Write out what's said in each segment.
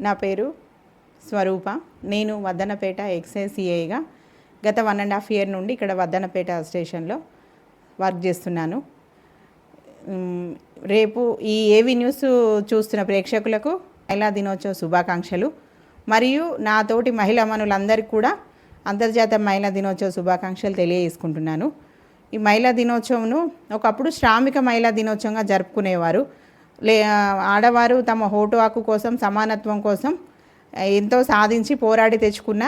నా పేరు స్వరూప. నేను వద్దనపేట ఎక్స్ఐసిఐగా గత వన్ అండ్ హాఫ్ ఇయర్ నుండి ఇక్కడ వద్దనపేట స్టేషన్లో వర్క్ చేస్తున్నాను. రేపు ఈ ఏవి న్యూస్ చూస్తున్న ప్రేక్షకులకు మహిళా దినోత్సవ శుభాకాంక్షలు. మరియు నా తోటి మహిళా మనులందరికీ కూడా అంతర్జాతీయ మహిళా దినోత్సవ శుభాకాంక్షలు తెలియజేసుకుంటున్నాను. ఈ మహిళా దినోత్సవంను ఒకప్పుడు శ్రామిక మహిళా దినోత్సవంగా జరుపుకునేవారు. లే ఆడవారు తమ హోటు హక్కు కోసం సమానత్వం కోసం ఎంతో సాధించి పోరాడి తెచ్చుకున్న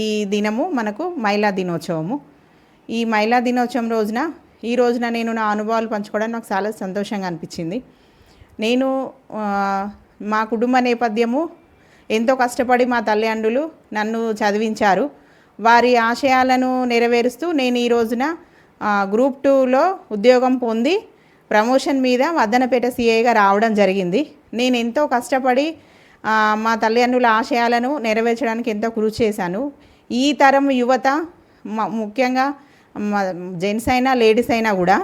ఈ దినము మనకు మహిళా దినోత్సవము. ఈ మహిళా దినోత్సవం రోజున ఈ రోజున నేను నా అనుభవాలు పంచుకోవడం నాకు చాలా సంతోషంగా అనిపించింది. నేను మా కుటుంబ నేపథ్యము ఎంతో కష్టపడి మా తల్లిదండ్రులు నన్ను చదివించారు. వారి ఆశయాలను నెరవేరుస్తూ నేను ఈ రోజున గ్రూప్ టూలో ఉద్యోగం పొంది ప్రమోషన్ మీద వద్దనపేట సీఏగా రావడం జరిగింది. నేను ఎంతో కష్టపడి మా తల్లిదండ్రుల ఆశయాలను నెరవేర్చడానికి ఎంతో కృషి చేశాను. ఈ తరం యువత ముఖ్యంగా జెంట్స్ అయినా లేడీస్ అయినా కూడా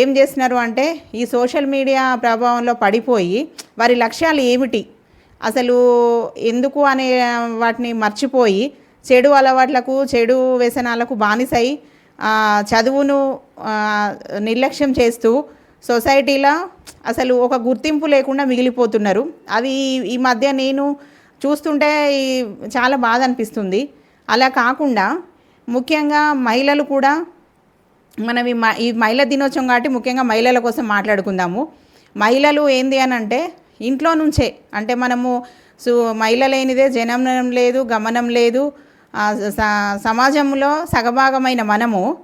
ఏం చేస్తున్నారు అంటే ఈ సోషల్ మీడియా ప్రభావంలో పడిపోయి వారి లక్ష్యాలు ఏమిటి? అసలు ఎందుకు అనే వాటిని మర్చిపోయి చెడు అలవాట్లకు చెడు వ్యసనాలకు బానిసై చదువును నిర్లక్ష్యం చేస్తూ సొసైటీలో అసలు ఒక గుర్తింపు లేకుండా మిగిలిపోతున్నారు. అది ఈ మధ్య నేను చూస్తుంటే చాలా బాధ అనిపిస్తుంది. అలా కాకుండా ముఖ్యంగా మహిళలు కూడా మనం ఈ ఈ మహిళా దినోత్సవం కాబట్టి ముఖ్యంగా మహిళల కోసం మాట్లాడుకుందాము. మహిళలు ఏంది అని అంటే ఇంట్లో నుంచే అంటే మనము సో మహిళ లేనిదే జనం లేదు గమనం లేదు. స- సమాజంలో సగభాగమైన మనము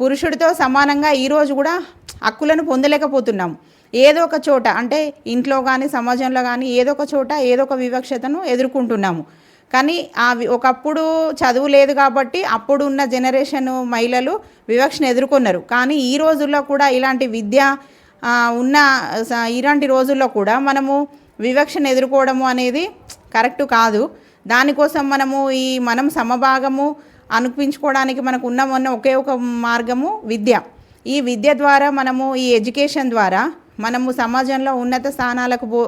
పురుషుడితో సమానంగా ఈరోజు కూడా హక్కులను పొందలేకపోతున్నాం. ఏదో ఒక చోట అంటే ఇంట్లో కానీ సమాజంలో కానీ ఏదో ఒక చోట ఏదో ఒక వివక్షతను ఎదుర్కొంటున్నాము. కానీ ఆ వి- ఒకప్పుడు చదువు లేదు కాబట్టి అప్పుడు ఉన్న జనరేషన్ మహిళలు వివక్షను ఎదుర్కొన్నారు. కానీ ఈ రోజుల్లో కూడా ఇలాంటి విద్య ఉన్న స- ఇలాంటి రోజుల్లో కూడా మనము వివక్షను ఎదుర్కోవడము అనేది కరెక్ట్ కాదు. దానికోసం మనము ఈ మనం సమభాగము అనిపించుకోవడానికి మనకు ఉన్న ఉన్న ఒకే ఒక మార్గము విద్య. ఈ విద్య ద్వారా మనము ఈ ఎడ్యుకేషన్ ద్వారా మనము సమాజంలో ఉన్నత స్థానాలకు పో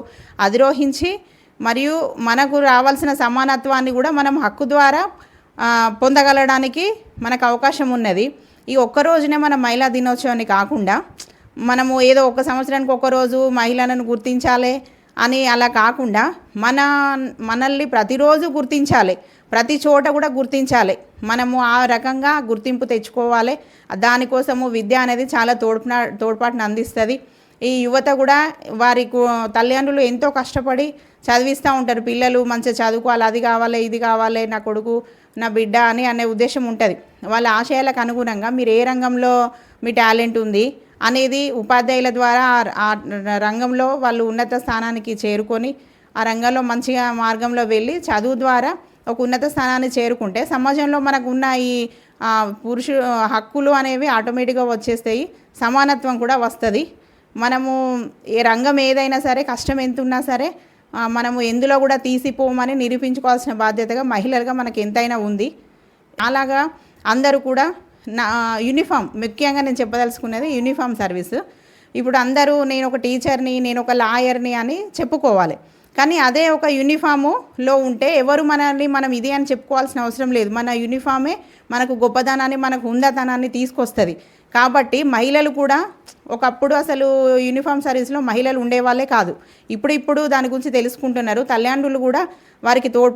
అధిరోహించి మరియు మనకు రావాల్సిన సమానత్వాన్ని కూడా మనం హక్కు ద్వారా పొందగలడానికి మనకు అవకాశం ఉన్నది. ఈ ఒక్క రోజునే మన మహిళా దినోత్సవాన్ని కాకుండా మనము ఏదో ఒక సంవత్సరానికి ఒక రోజు మహిళలను గుర్తించాలి అని అలా కాకుండా మన మనల్ని ప్రతిరోజు గుర్తించాలి. ప్రతి చోట కూడా గుర్తించాలి. మనము ఆ రకంగా గుర్తింపు తెచ్చుకోవాలి. దానికోసము విద్య అనేది చాలా తోడ్పున తోడ్పాటును అందిస్తుంది. ఈ యువత కూడా వారి తల్లిదండ్రులు ఎంతో కష్టపడి చదివిస్తూ ఉంటారు. పిల్లలు మంచిగా చదువుకోవాలి అది కావాలి ఇది కావాలి నా కొడుకు నా బిడ్డ అని అనే ఉద్దేశం ఉంటుంది. వాళ్ళ ఆశయాలకు అనుగుణంగా మీరు ఏ రంగంలో మీ టాలెంట్ ఉంది అనేది ఉపాధ్యాయుల ద్వారా ఆ రంగంలో వాళ్ళు ఉన్నత స్థానానికి చేరుకొని ఆ రంగంలో మంచిగా మార్గంలో వెళ్ళి చదువు ద్వారా ఒక ఉన్నత స్థానాన్ని చేరుకుంటే సమాజంలో మనకు ఉన్న ఈ పురుషు హక్కులు అనేవి ఆటోమేటిక్గా వచ్చేస్తాయి. సమానత్వం కూడా వస్తుంది. మనము ఏ రంగం ఏదైనా సరే కష్టం ఎంత ఉన్నా సరే మనము ఎందులో కూడా తీసిపోమని నిరూపించుకోవాల్సిన బాధ్యతగా మహిళలుగా మనకు ఎంతైనా ఉంది. అలాగా అందరూ కూడా నా యూనిఫామ్ ముఖ్యంగా నేను చెప్పదలుచుకునేది యూనిఫామ్ సర్వీస్. ఇప్పుడు అందరూ నేను ఒక టీచర్ని నేను ఒక లాయర్ని అని చెప్పుకోవాలి. కానీ అదే ఒక యూనిఫాములో ఉంటే ఎవరు మనల్ని మనం ఇది అని చెప్పుకోవాల్సిన అవసరం లేదు. మన యూనిఫామే మనకు గొప్పదనాన్ని మనకు ఉందతనాన్ని తీసుకొస్తుంది. కాబట్టి మహిళలు కూడా ఒకప్పుడు అసలు యూనిఫామ్ సర్వీస్లో మహిళలు ఉండేవాళ్ళే కాదు. ఇప్పుడు ఇప్పుడు దాని గురించి తెలుసుకుంటున్నారు. తల్లిదండ్రులు కూడా వారికి తోడు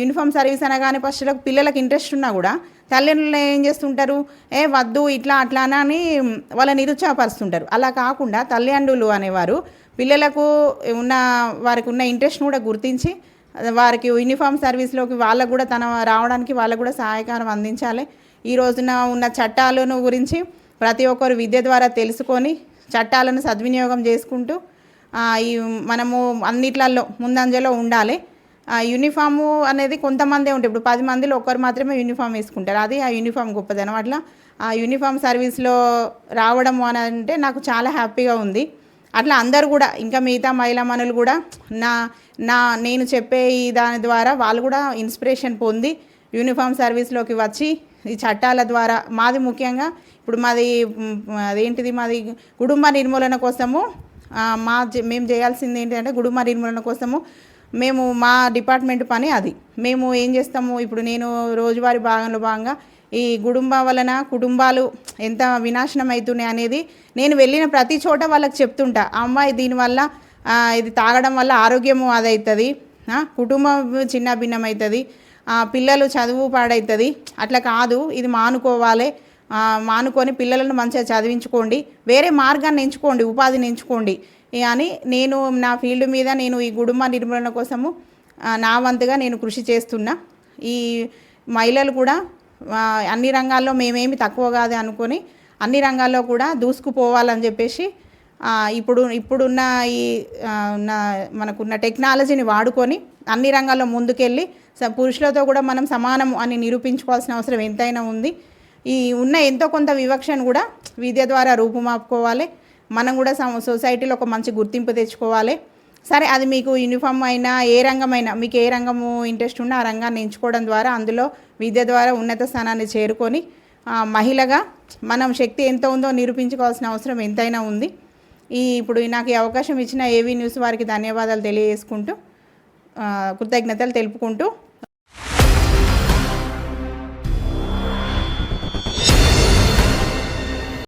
యూనిఫామ్ సర్వీస్ అనగానే ఫస్ట్లకు పిల్లలకు ఇంట్రెస్ట్ ఉన్నా కూడా తల్లిదండ్రులు ఏం చేస్తుంటారు? ఏ వద్దు ఇట్లా అట్లా అని వాళ్ళ నిరుత్సాహపరుస్తుంటారు. అలా కాకుండా తల్లిదండ్రులు అనేవారు పిల్లలకు ఉన్న వారికి ఉన్న ఇంట్రెస్ట్ కూడా గుర్తించి వారికి యూనిఫామ్ సర్వీస్లోకి వాళ్ళకు కూడా తన రావడానికి వాళ్ళకు కూడా సహాయకారం అందించాలి. ఈ రోజున ఉన్న చట్టాలను గురించి ప్రతి ఒక్కరు విద్య ద్వారా తెలుసుకొని చట్టాలను సద్వినియోగం చేసుకుంటూ ఈ మనము అన్నిట్లలో ముందంజలో ఉండాలి. యూనిఫాము అనేది కొంతమందే ఉంటాయి ఇప్పుడు పది మందిలో ఒకరు మాత్రమే యూనిఫామ్ వేసుకుంటారు. అది ఆ యూనిఫామ్ గొప్పదనం. అట్లా ఆ యూనిఫామ్ సర్వీస్లో రావడం అని అంటే నాకు చాలా హ్యాపీగా ఉంది. అట్లా అందరు కూడా ఇంకా మిగతా మహిళా మనులు కూడా నా నా నేను చెప్పే ఈ దాని ద్వారా వాళ్ళు కూడా ఇన్స్పిరేషన్ పొంది యూనిఫామ్ సర్వీస్లోకి వచ్చి ఈ చట్టాల ద్వారా మాది ముఖ్యంగా ఇప్పుడు మాది అదేంటిది మాది కుటుంబ నిర్మూలన కోసము మా మేము చేయాల్సింది ఏంటంటే కుటుంబ నిర్మూలన కోసము మేము మా డిపార్ట్మెంట్ పని అది. మేము ఏం చేస్తాము? ఇప్పుడు నేను రోజువారీ భాగంలో భాగంగా ఈ కుటుంబం వలన కుటుంబాలు ఎంత వినాశనం అవుతున్నాయి అనేది నేను వెళ్ళిన ప్రతి చోట వాళ్ళకి చెప్తుంటా. అమ్మాయి దీనివల్ల ఇది తాగడం వల్ల ఆరోగ్యము అదవుతుంది కుటుంబం చిన్న భిన్నమవుతుంది పిల్లలు చదువు పాడవుతుంది అట్లా కాదు ఇది మానుకోవాలి. మానుకొని పిల్లలను మంచిగా చదివించుకోండి. వేరే మార్గాన్ని ఎంచుకోండి ఉపాధిని ఎంచుకోండి. అని నేను నా ఫీల్డ్ మీద నేను ఈ గుడుమ నిర్మూలన కోసము నా వంతుగా నేను కృషి చేస్తున్నా. ఈ మహిళలు కూడా అన్ని రంగాల్లో మేమేమి తక్కువ కాదు అనుకొని అన్ని రంగాల్లో కూడా దూసుకుపోవాలని చెప్పేసి ఇప్పుడు ఇప్పుడున్న ఈ మనకున్న టెక్నాలజీని వాడుకొని అన్ని రంగాల్లో ముందుకెళ్ళి స- పురుషులతో కూడా మనం సమానం అని నిరూపించుకోవాల్సిన అవసరం ఎంతైనా ఉంది. ఈ ఉన్న ఎంతో కొంత వివక్షను కూడా విద్య ద్వారా రూపుమాపుకోవాలి. మనం కూడా సొసైటీలో ఒక మంచి గుర్తింపు తెచ్చుకోవాలి. సరే అది మీకు యూనిఫామ్ అయినా ఏ రంగమైనా మీకు ఏ రంగము ఇంట్రెస్ట్ ఉన్నా ఆ రంగాన్ని ఎంచుకోవడం ద్వారా అందులో విద్య ద్వారా ఉన్నత స్థానాన్ని చేరుకొని మహిళగా మనం శక్తి ఎంత ఉందో నిరూపించుకోవాల్సిన అవసరం ఎంతైనా ఉంది. ఈ ఇప్పుడు నాకు ఈ అవకాశం ఇచ్చిన ఏవీ న్యూస్ వారికి ధన్యవాదాలు తెలియజేసుకుంటూ కృతజ్ఞతలు తెలుపుకుంటూ